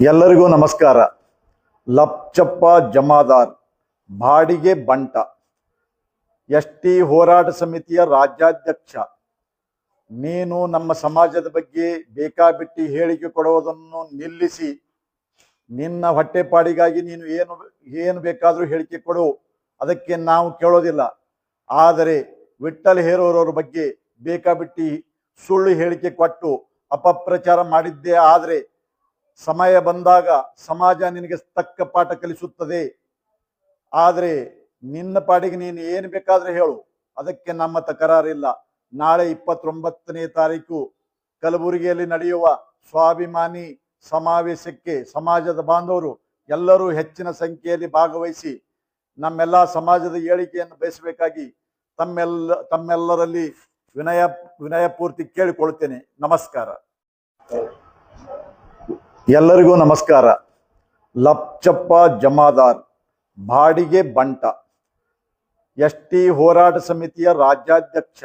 ಎಲ್ಲರಿಗೂ ನಮಸ್ಕಾರ. ಲಪ್ಚಪ್ಪ ಜಮಾದಾರ್, ಬಾಡಿಗೆ ಬಂಟ ಎಸ್ ಟಿ ಹೋರಾಟ ಸಮಿತಿಯ ರಾಜ್ಯಾಧ್ಯಕ್ಷ. ನೀನು ನಮ್ಮ ಸಮಾಜದ ಬಗ್ಗೆ ಬೇಕಾಬಿಟ್ಟಿ ಹೇಳಿಕೆ ಕೊಡುವುದನ್ನು ನಿಲ್ಲಿಸಿ. ನಿನ್ನ ಹೊಟ್ಟೆಪಾಡಿಗಾಗಿ ನೀನು ಏನು ಏನು ಬೇಕಾದರೂ ಹೇಳಿಕೆ ಕೊಡು. ಅದಕ್ಕೆ ನಾವು ಕೇಳೋದಿಲ್ಲ. ಆದರೆ ವಿಠಲ್ ಹೇರೋರವ್ರ ಬಗ್ಗೆ ಬೇಕಾಬಿಟ್ಟಿ ಸುಳ್ಳು ಹೇಳಿಕೆ ಕೊಟ್ಟು ಅಪಪ್ರಚಾರ ಮಾಡಿದ್ದೇ ಆದರೆ ಸಮಯ ಬಂದಾಗ ಸಮಾಜ ನಿನಗೆ ತಕ್ಕ ಪಾಠ ಕಲಿಸುತ್ತದೆ. ಆದರೆ ನಿನ್ನ ಪಾಡಿಗೆ ನೀನು ಏನು ಬೇಕಾದ್ರೆ ಹೇಳು. ಅದಕ್ಕೆ ನಮ್ಮ ತಕರಾರಿಲ್ಲ ನಾಳೆ ಇಪ್ಪತ್ತೊಂಬತ್ತನೇ ತಾರೀಕು ಕಲಬುರಗಿಯಲ್ಲಿ ನಡೆಯುವ ಸ್ವಾಭಿಮಾನಿ ಸಮಾವೇಶಕ್ಕೆ ಸಮಾಜದ ಬಾಂಧವರು ಎಲ್ಲರೂ ಹೆಚ್ಚಿನ ಸಂಖ್ಯೆಯಲ್ಲಿ ಭಾಗವಹಿಸಿ ನಮ್ಮೆಲ್ಲ ಸಮಾಜದ ಏಳಿಗೆಯನ್ನು ಬಯಸಬೇಕಾಗಿ ತಮ್ಮೆಲ್ಲ, ತಮ್ಮೆಲ್ಲರಲ್ಲಿ ವಿನಯ ವಿನಯಪೂರ್ತಿ ಕೇಳಿಕೊಳ್ತೇನೆ ನಮಸ್ಕಾರ. ಎಲ್ಲರಿಗೂ ನಮಸ್ಕಾರ. ಲಪ್ಚಪ್ಪ ಜಮಾದಾರ್, ಬಾಡಿಗೆ ಬಂಟ ಎಸ್ ಟಿ ಹೋರಾಟ ಸಮಿತಿಯ ರಾಜ್ಯಾಧ್ಯಕ್ಷ.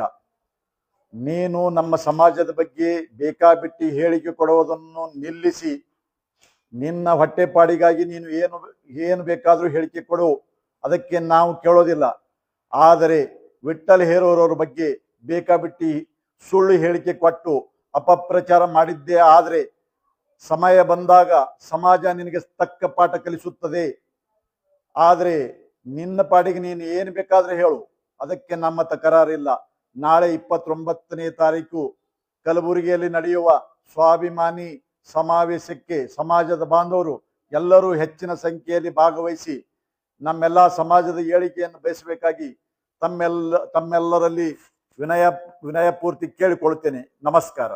ನೀನು ನಮ್ಮ ಸಮಾಜದ ಬಗ್ಗೆ ಬೇಕಾಬಿಟ್ಟಿ ಹೇಳಿಕೆ ಕೊಡುವುದನ್ನು ನಿಲ್ಲಿಸಿ, ನಿನ್ನ ಹೊಟ್ಟೆಪಾಡಿಗಾಗಿ ನೀನು ಏನು ಏನು ಬೇಕಾದರೂ ಹೇಳಿಕೆ ಕೊಡು. ಅದಕ್ಕೆ ನಾವು ಕೇಳೋದಿಲ್ಲ. ಆದರೆ ವಿಠಲ್ ಹೇರೋರವ್ರ ಬಗ್ಗೆ ಬೇಕಾಬಿಟ್ಟಿ ಸುಳ್ಳು ಹೇಳಿಕೆ ಕೊಟ್ಟು ಅಪಪ್ರಚಾರ ಮಾಡಿದ್ದೇ ಆದರೆ ಸಮಯ ಬಂದಾಗ ಸಮಾಜ ನಿನಗೆ ತಕ್ಕ ಪಾಠ ಕಲಿಸುತ್ತದೆ. ಆದರೆ ನಿನ್ನ ಪಾಡಿಗೆ ನೀನು ಏನು ಬೇಕಾದ್ರೆ ಹೇಳು. ಅದಕ್ಕೆ ನಮ್ಮ ತಕರಾರಿಲ್ಲ ನಾಳೆ ಇಪ್ಪತ್ತೊಂಬತ್ತನೇ ತಾರೀಕು ಕಲಬುರಗಿಯಲ್ಲಿ ನಡೆಯುವ ಸ್ವಾಭಿಮಾನಿ ಸಮಾವೇಶಕ್ಕೆ ಸಮಾಜದ ಬಾಂಧವರು ಎಲ್ಲರೂ ಹೆಚ್ಚಿನ ಸಂಖ್ಯೆಯಲ್ಲಿ ಭಾಗವಹಿಸಿ ನಮ್ಮೆಲ್ಲ ಸಮಾಜದ ಏಳಿಗೆಯನ್ನು ಬಯಸಬೇಕಾಗಿ ತಮ್ಮೆಲ್ಲ, ತಮ್ಮೆಲ್ಲರಲ್ಲಿ ವಿನಯ ವಿನಯಪೂರ್ತಿ ಕೇಳಿಕೊಳ್ಳುತ್ತೇನೆ. ನಮಸ್ಕಾರ.